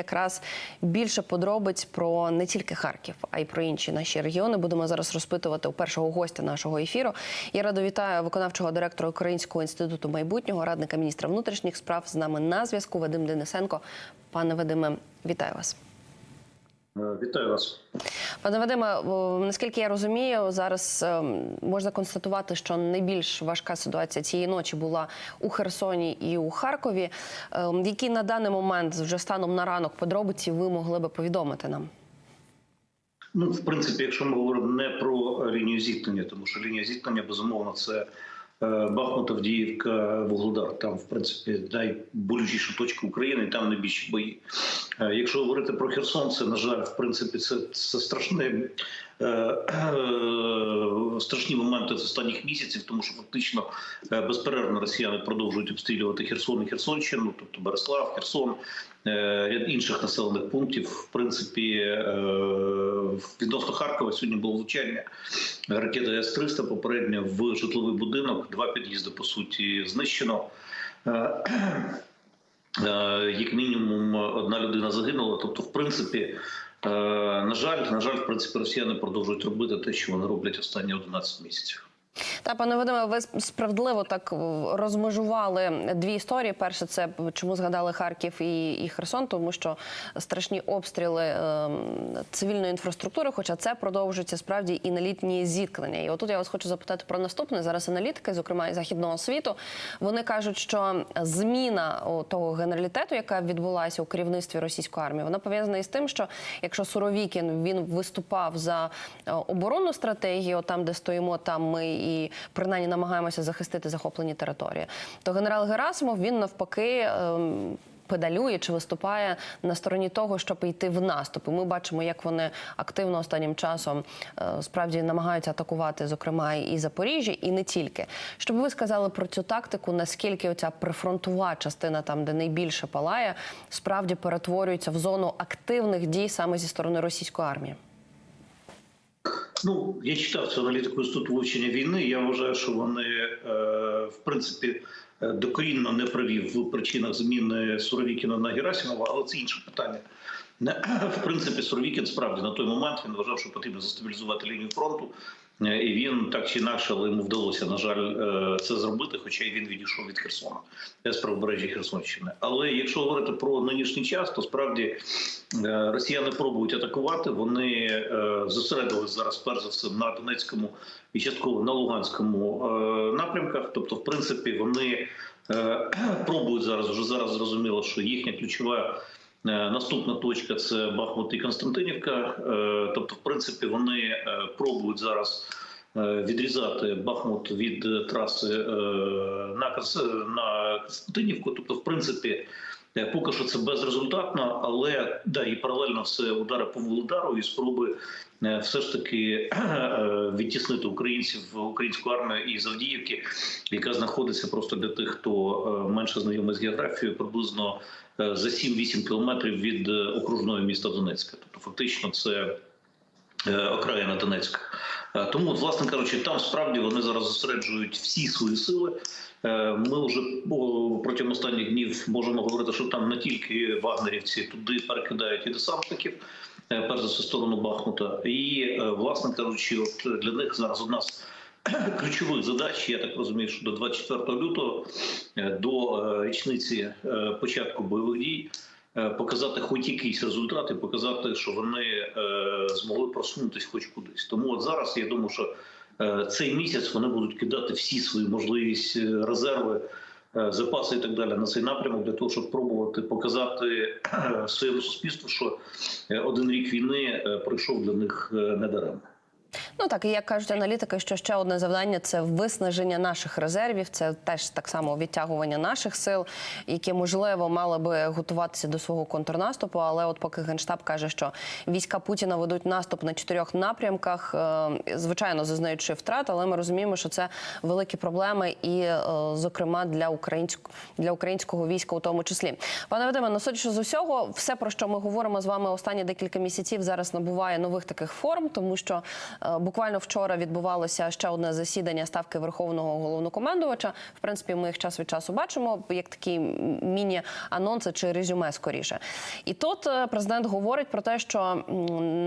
якраз більше подробиць про не тільки Харків, а й про інші наші регіони. Будемо зараз розпитувати у першого гостя нашого ефіру. Я радо вітаю виконавчого директора Українського інституту майбутнього, радника міністра внутрішніх справ з нами на зв'язку Вадим Денисенко. Пане Вадиме, вітаю вас. Е, Вітаю вас. Пане Вадиме, наскільки я розумію, зараз ем, можна констатувати, що найбільш важка ситуація цієї ночі була у Херсоні і у Харкові. Ем, Які на даний момент, вже станом на ранок, подробиці ви могли би повідомити нам? Ну, в принципі, якщо ми говоримо не про лінію зіткнення, тому що лінія зіткнення безумовно це е, Бахмут, Авдіївка, Вугледар. Там, в принципі, найболючіша точка України, там найбільші бої. Е, Якщо говорити про Херсон, це на жаль, в принципі, це, це страшне. Е, е, Страшні моменти з останніх місяців, тому що фактично е, безперервно росіяни продовжують обстрілювати Херсон і Херсонщину, тобто Береслав, Херсон, ряд інших населених пунктів. В принципі, відносно Харкова сьогодні було влучання ракети С-300 попередньо в житловий будинок. Два під'їзди по суті знищено. Як мінімум одна людина загинула. Тобто, в принципі, на жаль, на жаль, в принципі, росіяни продовжують робити те, що вони роблять останні 11 місяців. Та пане Вадиме, ви справедливо так розмежували дві історії. Перше, це чому згадали Харків і, і Херсон, тому що страшні обстріли е, цивільної інфраструктури, хоча це продовжується справді і на літні зіткнення. І отут я вас хочу запитати про наступне. Зараз аналітики, зокрема і західного світу, вони кажуть, що зміна того генералітету, яка відбулася у керівництві російської армії, вона пов'язана із тим, що якщо Суровікін він виступав за е, оборонну стратегію, там де стоїмо, там ми і принаймні намагаємося захистити захоплені території, то генерал Герасимов він навпаки. ем, Педалює чи виступає на стороні того, щоб йти в наступ. І ми бачимо, як вони активно останнім часом е, справді намагаються атакувати, зокрема і Запоріжжя, і не тільки. Щоб ви сказали про цю тактику, наскільки оця прифронтова частина, там де найбільше палає, справді перетворюється в зону активних дій саме зі сторони російської армії. Ну, я читав цю аналітику інституту вивчення війни. Я вважаю, що вони е, в принципі е, докорінно не праві в причинах зміни Суровікіна на Герасимова, але це інше питання. В принципі, Суровікін справді на той момент він вважав, що потрібно застабілізувати лінію фронту, і він так чи інакше, але йому вдалося, на жаль, е, це зробити, хоча й він відійшов від Херсона е, з правобережжя Херсонщини. Але якщо говорити про нинішній час, то справді е, росіяни пробують атакувати. Вони е, зосередились зараз перш за все на Донецькому і частково на Луганському е, напрямках. Тобто, в принципі, вони е, пробують зараз вже зараз зрозуміло, що їхня ключова. Е, Наступна точка це Бахмут і Константинівка. Е, Тобто, в принципі, вони е, пробують зараз відрізати Бахмут від траси на Конс- на Константинівку. Тобто, в принципі, поки що це безрезультатно, але да, і паралельно все удари по Володару і спроби е, все ж таки е, відтіснити українців в українську армію із Авдіївки, яка знаходиться просто для тих, хто е, менше знайомий з географією, приблизно е, за 7-8 кілометрів від окружної міста Донецька. Тобто, фактично, це е, окраїна Донецька. Е, Тому, власне кажучи, там справді вони зараз зосереджують всі свої сили. Е, Ми вже протягом останніх днів можемо говорити, що там не тільки вагнерівці туди перекидають і десантників, е, перш за все, сторону Бахмута. І, е, власне кажучи, от для них зараз одна з ключових задач, я так розумію, що до 24 лютого, е, до е, річниці е, початку бойових дій, е, показати хоч якийсь результат і показати, що вони е, змогли просунутися хоч кудись. Тому от зараз я думаю, що е, цей місяць вони будуть кидати всі свої можливість е, резерви. е, Запаси і так далі на цей напрямок для того, щоб пробувати показати е, своєму суспільству, що е, один рік війни е, пройшов для них е, недаремно. Ну так і як кажуть аналітики, що ще одне завдання це виснаження наших резервів. Це теж так само відтягування наших сил, які можливо мали би готуватися до свого контрнаступу. Але от поки генштаб каже, що війська Путіна ведуть наступ на чотирьох напрямках, е, звичайно, зазнаючи втрат, але ми розуміємо, що це великі проблеми, і е, зокрема для українського для українського війська, у тому числі. Пане Вадиме, ну судячи з усього, все про що ми говоримо з вами останні декілька місяців зараз набуває нових таких форм, тому що Е, Буквально вчора відбувалося ще одне засідання ставки верховного головнокомандувача. В принципі, ми їх час від часу бачимо як такі міні-анонси чи резюме скоріше. І тут е, президент говорить про те, що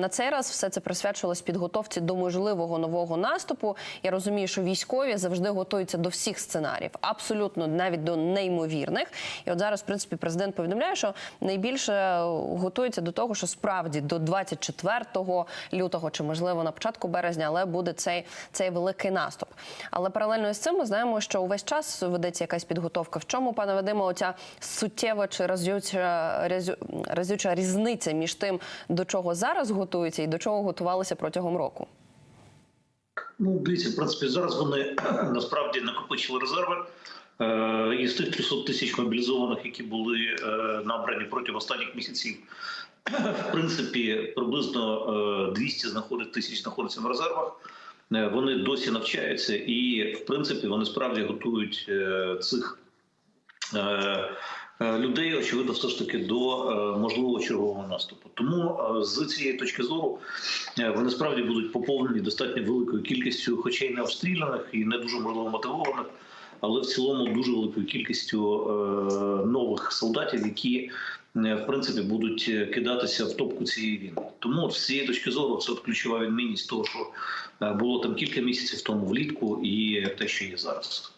на цей раз все це присвячувалось підготовці до можливого нового наступу. Я розумію, що військові завжди готуються до всіх сценаріїв, абсолютно навіть до неймовірних. І от зараз, в принципі, президент повідомляє, що найбільше е, готується до того, що справді до 24 лютого, чи можливо на початку березня, але буде цей, цей великий наступ. Але паралельно з цим ми знаємо, що увесь час ведеться якась підготовка. В чому, пане Вадиме, оця суттєва чи разюча, разюча різниця між тим, до чого зараз готуються і до чого готувалися протягом року? Ну, дивіться, в принципі, зараз вони насправді накопичили резерви. Е, Із тих 300 тисяч мобілізованих, які були е, набрані протягом останніх місяців, в принципі, приблизно е, 200 знаходить, тисяч знаходиться в резервах. Е, Вони досі навчаються, і в принципі вони справді готують е, цих е, е, людей, очевидно, все ж таки до е, можливого чергового наступу. Тому е, з цієї точки зору е, вони справді будуть поповнені достатньо великою кількістю, хоча й не обстріляних і не дуже можливо мотивованих, але в цілому дуже великою кількістю е, нових солдатів, які е, в принципі будуть е, кидатися в топку цієї війни. Тому от з цієї точки зору це ключова відмінність того, що було там кілька місяців тому влітку, і те, що є зараз.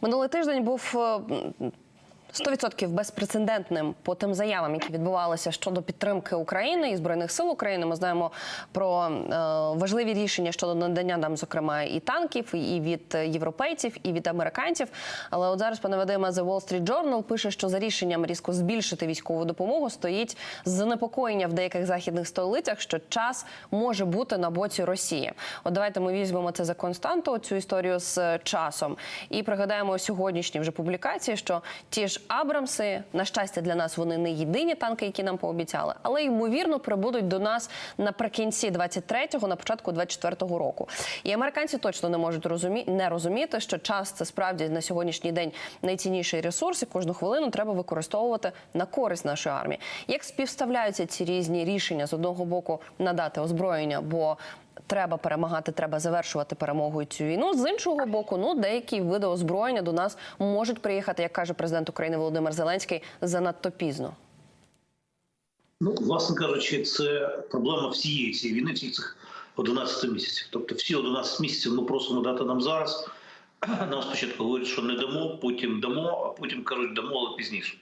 Минулий тиждень був. Е, м, 100% безпрецедентним по тим заявам, які відбувалися щодо підтримки України і збройних сил України. Ми знаємо про е, важливі рішення щодо надання нам, зокрема, і танків, і від європейців, і від американців. Але от зараз пане Вадиме, The Wall Street Journal пише, що за рішенням різко збільшити військову допомогу стоїть занепокоєння в деяких західних столицях, що час може бути на боці Росії. От давайте ми візьмемо це за константу, цю історію з часом, і пригадаємо сьогоднішні вже публікації, що ті ж Абрамси, на щастя, для нас вони не єдині танки, які нам пообіцяли, але ймовірно прибудуть до нас наприкінці 23-го, на початку 24-го року. І американці точно не можуть розумі... не розуміти, що час це справді на сьогоднішній день найцінніший ресурс, і кожну хвилину треба використовувати на користь нашої армії. Як співставляються ці різні рішення з одного боку надати озброєння, бо Треба перемагати, треба завершувати перемогою цю війну. З іншого боку, ну деякі види озброєння до нас можуть приїхати, як каже президент України Володимир Зеленський, занадто пізно. Ну, власне кажучи, це проблема всієї цієї війни, всіх цих 11 місяців. Тобто, всі 11 місяців ми просимо дати нам зараз. Нам спочатку говорять, що не дамо, потім дамо, а потім кажуть, дамо, але пізніше.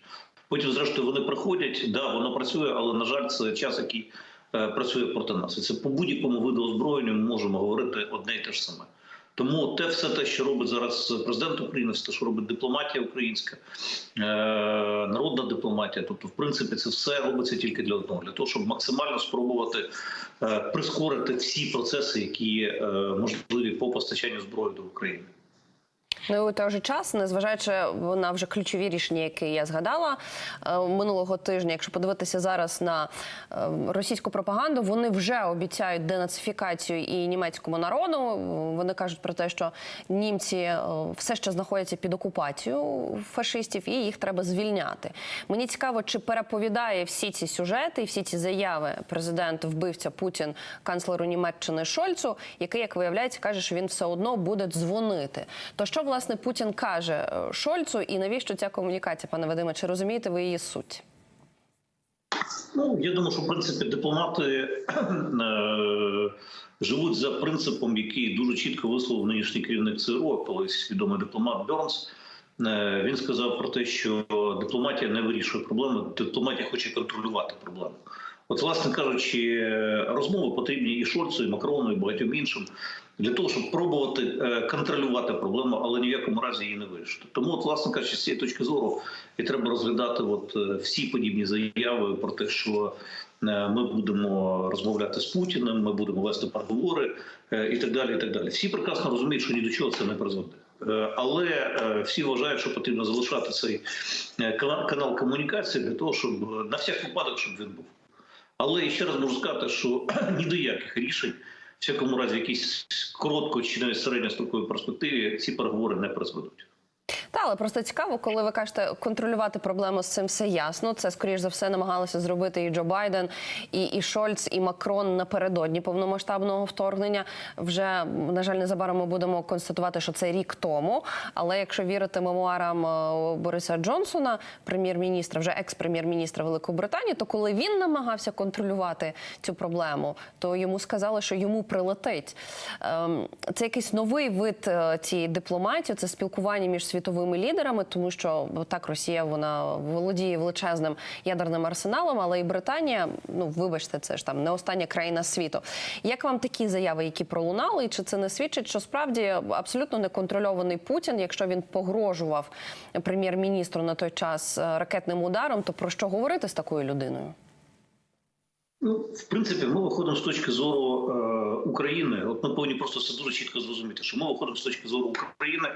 Потім, зрештою, вони приходять. Да, воно працює, але на жаль, це час, який працює проти нас. І це по будь-якому виду озброєння ми можемо говорити одне і те ж саме. Тому те, все те, що робить зараз президент України, те, що робить дипломатія українська, е, народна дипломатія, тобто, в принципі, це все робиться тільки для одного, для того, щоб максимально спробувати е, прискорити всі процеси, які е, можливі по постачанню зброї до України. Ну і у той же час, незважаючи на вже ключові рішення, які я згадала е, минулого тижня, якщо подивитися зараз на е, російську пропаганду, вони вже обіцяють денацифікацію і німецькому народу. Вони кажуть про те, що німці е, все ще знаходяться під окупацією фашистів, і їх треба звільняти. Мені цікаво, чи переповідає всі ці сюжети і всі ці заяви президент вбивця Путін канцлеру Німеччини Шольцу, який, як виявляється, каже, що він все одно буде дзвонити. То що власне Путін каже е, Шольцу, і навіщо ця комунікація, пане Вадиме? Чи розумієте ви її суть? Ну, я думаю, що в принципі дипломати е, живуть за принципом, який дуже чітко висловив нинішній керівник ЦРУ, колись відомий дипломат Бернс. Е, Він сказав про те, що дипломатія не вирішує проблеми, дипломатія хоче контролювати проблему. От, власне кажучи, розмови потрібні і Шольцу, і Макрону, і багатьом іншим для того, щоб пробувати е, контролювати проблему, але ні в якому разі її не вирішити. Тому, от, власне кажучи, з цієї точки зору, і треба розглядати от е, всі подібні заяви про те, що е, ми будемо розмовляти з Путіним, ми будемо вести переговори і так далі. І так далі. Всі прекрасно розуміють, що ні до чого це не призведе. Але всі вважають, що потрібно залишати цей канал комунікації для того, щоб на всяк випадок, щоб він був. Але ще раз можу сказати, що ні до яких рішень, в всякому разі, в якійсь чи навіть середньостроковій перспективі ці переговори не призведуть. Та, але просто цікаво, коли ви кажете, контролювати проблему з цим все ясно. Це скоріш за все намагалися зробити і Джо Байден, і, і Шольц, і Макрон напередодні повномасштабного вторгнення. Вже на жаль, незабаром ми будемо констатувати, що це рік тому. Але якщо вірити мемуарам е, Бориса Джонсона, прем'єр-міністра, вже екс-прем'єр-міністра Великобританії, то коли він намагався контролювати цю проблему, то йому сказали, що йому прилетить. Ем, Це якийсь новий вид е, цієї дипломатії, це спілкування між світовими лідерами, тому що так Росія вона володіє величезним ядерним арсеналом, але і Британія, ну вибачте, це ж там не остання країна світу. Як вам такі заяви, які пролунали, і чи це не свідчить, що справді абсолютно неконтрольований Путін, якщо він погрожував прем'єр-міністру на той час е, ракетним ударом, то про що говорити з такою людиною? Ну, в принципі, ми виходимо з точки зору е, України. От ми повинні просто це дуже чітко зрозуміти, що ми виходимо з точки зору України,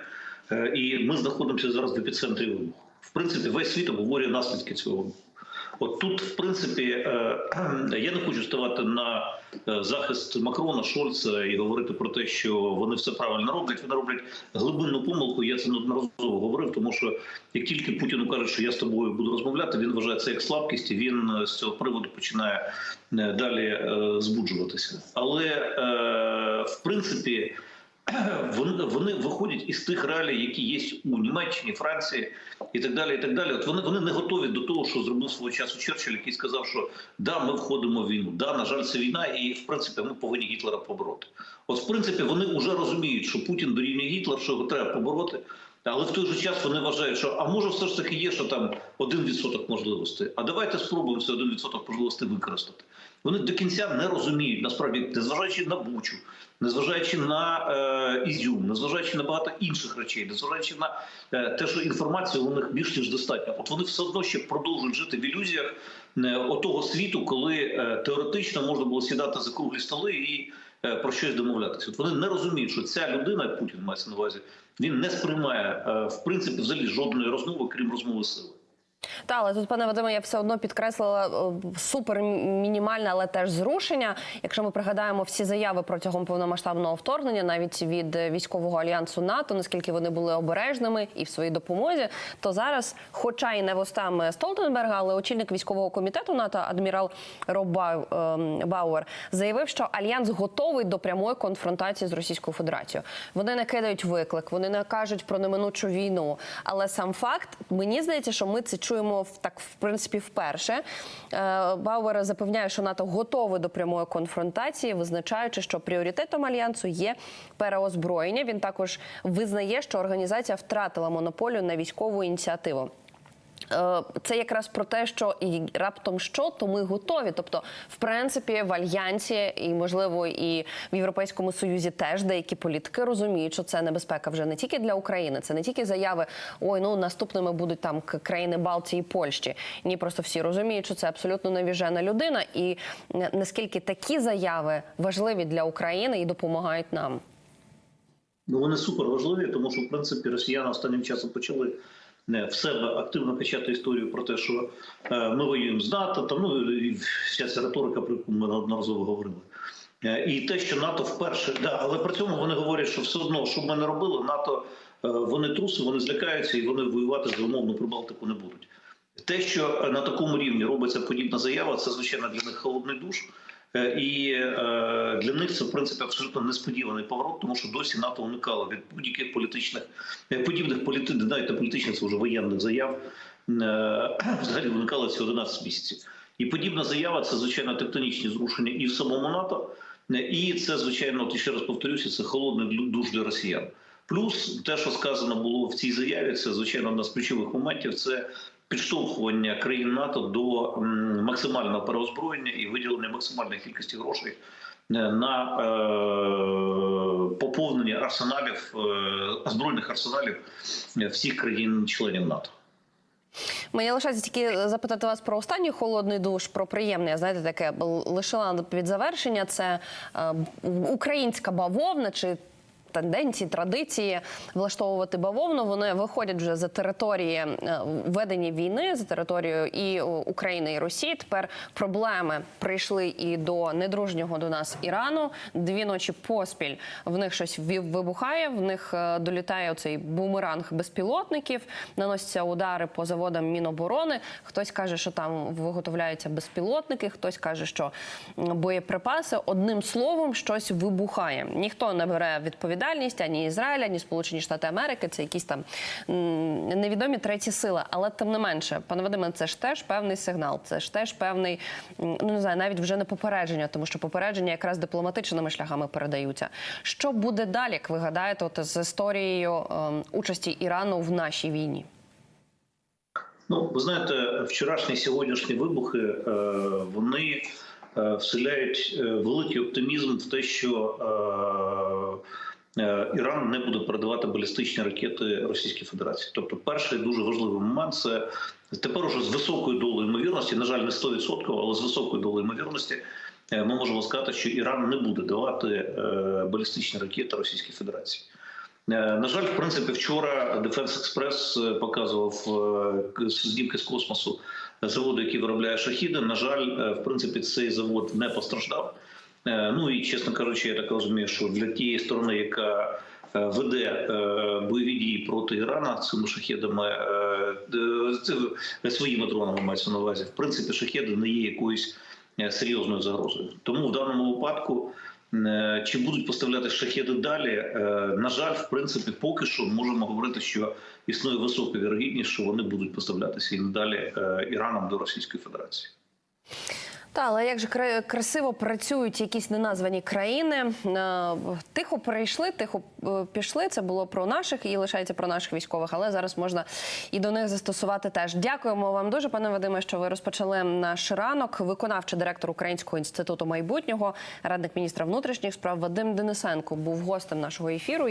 і ми знаходимося зараз в епіцентрі вибуху. В принципі, весь світ обговорює наслідки цього. От тут, в принципі, е, я не хочу ставати на е, захист Макрона, Шольца і говорити про те, що вони все правильно роблять. Вони роблять глибинну помилку. Я це неодноразово говорив, тому що як тільки Путіну каже, що я з тобою буду розмовляти, він вважає це як слабкість, і він е, з цього приводу починає е, далі е, збуджуватися. Але е, в принципі. Вони, вони виходять із тих реалій, які є у Німеччині, Франції і так далі. І так далі. От вони, вони не готові до того, що зробив свого часу Черчилль, який сказав, що да, ми входимо в війну, да, на жаль, це війна, і в принципі ми повинні Гітлера побороти. От, в принципі, вони вже розуміють, що Путін дорівнює Гітлер, що його треба побороти. Але в той же час вони вважають, що а може все ж таки є, що там один відсоток можливостей. А давайте спробуємо цей один відсоток можливостей використати. Вони до кінця не розуміють, насправді, незважаючи на Бучу, незважаючи на е, Ізюм, незважаючи на багато інших речей, незважаючи на е, те, що інформації у них більш ніж достатньо. От вони все одно ще продовжують жити в ілюзіях е, отого світу, коли е, теоретично можна було сідати за круглі столи і про щось домовлятися. От вони не розуміють, що ця людина, Путін мається на увазі, він не сприймає е, в принципі взагалі жодної розмови, крім розмови сили. Та, але тут, пане Вадиме, я все одно підкреслила е, супер мінімальне, але теж зрушення. Якщо ми пригадаємо всі заяви протягом повномасштабного вторгнення, навіть від е, військового альянсу НАТО, наскільки вони були обережними і в своїй допомозі, то зараз, хоча і не вустами Столтенберга, але очільник військового комітету НАТО, адмірал Роб ем, Бауер, заявив, що альянс готовий до прямої конфронтації з Російською Федерацією. Вони не кидають виклик, вони не кажуть про неминучу війну. Але сам факт, мені здається, що ми це чуємо в так, в принципі, вперше. Е, Бауер запевняє, що НАТО готове до прямої конфронтації, визначаючи, що пріоритетом альянсу є переозброєння. Він також визнає, що організація втратила монополію на військову ініціативу. Е, Це якраз про те, що і раптом що, то ми готові. Тобто, в принципі, в альянсі і можливо і в Європейському Союзі теж деякі політики розуміють, що це небезпека вже не тільки для України, це не тільки заяви ой, ну наступними будуть там країни Балтії і Польщі. Ні, просто всі розуміють, що це абсолютно навіжена людина, і наскільки такі заяви важливі для України і допомагають нам. Ну вони супер важливі, тому що в принципі росіяни останнім часом почали в себе активно качати історію про те, що е, ми воюємо з НАТО, там ну і вся ця риторика, про яку ми неодноразово говорили. Е, І те, що НАТО вперше, да, але при цьому вони говорять, що все одно, що б ми не робили, НАТО е, вони труси, вони злякаються і вони воювати за умовну Прибалтику не будуть. Те, що на такому рівні робиться подібна заява, це звичайно для них холодний душ. Е, І е, для них це в принципі абсолютно несподіваний поворот, тому що досі НАТО уникало від будь-яких політичних е, подібних політи, навіть політичних, це вже воєнних заяв. Взагалі уникало ці 11 місяців. І подібна заява це звичайно тектонічні зрушення і в самому НАТО, і це звичайно, ще раз повторюся, це холодний душ для росіян. Плюс те, що сказано було в цій заяві, це звичайно одна з ключових моментів. Це підштовхування країн НАТО до максимального переозброєння і виділення максимальної кількості грошей е, на е, поповнення арсеналів е, збройних арсеналів всіх країн-членів НАТО. Мені лишається тільки запитати вас про останній холодний душ, про приємне. Знаєте, таке лишила під завершення. Це е, українська бавовна чи тенденції, традиції влаштовувати бавовну. Вони виходять вже за території е, ведення війни, за територією і України і Росії. Тепер проблеми прийшли і до недружнього до нас Ірану. Дві ночі поспіль в них щось вибухає. В них е, долітає оцей бумеранг безпілотників, наносяться удари по заводам Міноборони. Хтось каже, що там виготовляються безпілотники, хтось каже, що боєприпаси. Одним словом, щось вибухає. Ніхто не бере відповідальність ані Ізраїль, ані Сполучені Штати Америки. Це якісь там невідомі треті сили. Але тим не менше, пане Вадиме, це ж теж певний сигнал. Це ж теж певний, ну не знаю, навіть вже не попередження, тому що попередження якраз дипломатичними шляхами передаються. Що буде далі, як ви гадаєте, от з історією ем, участі Ірану в нашій війні? Ну, ви знаєте, вчорашні сьогоднішні вибухи е, вони е, вселяють е, великий оптимізм в те, що е, е, Іран не буде передавати балістичні ракети Російській Федерації. Тобто, перший дуже важливий момент це тепер уже з високою долею ймовірності, на жаль, не 100%, але з високою долею ймовірності. е, Ми можемо сказати, що Іран не буде давати е, балістичні ракети Російській Федерації. Е, На жаль, в принципі, вчора Defense Express е, показував е, знімки з космосу заводу, який виробляє шахіди. На жаль, е, в принципі, цей завод не постраждав. Е, Ну і чесно кажучи, я так розумію, що для тієї сторони, яка е, веде е, бойові дії проти Ірана цими шахедами, своїми дронами мається на увазі. В принципі, шахеди не є якоюсь серйозною загрозою. Тому в даному випадку. Чи будуть поставляти шахеди далі? На жаль, в принципі, поки що можемо говорити, що існує висока вірогідність, що вони будуть поставлятися і надалі Іраном до Російської Федерації. Та, але як же кра- красиво працюють якісь неназвані країни. Е, Тихо перейшли, тихо е, пішли. Це було про наших і лишається про наших військових, але зараз можна і до них застосувати теж. Дякуємо вам дуже, пане Вадиме, що ви розпочали наш ранок. Виконавчий директор Українського інституту майбутнього, радник міністра внутрішніх справ Вадим Денисенко був гостем нашого ефіру.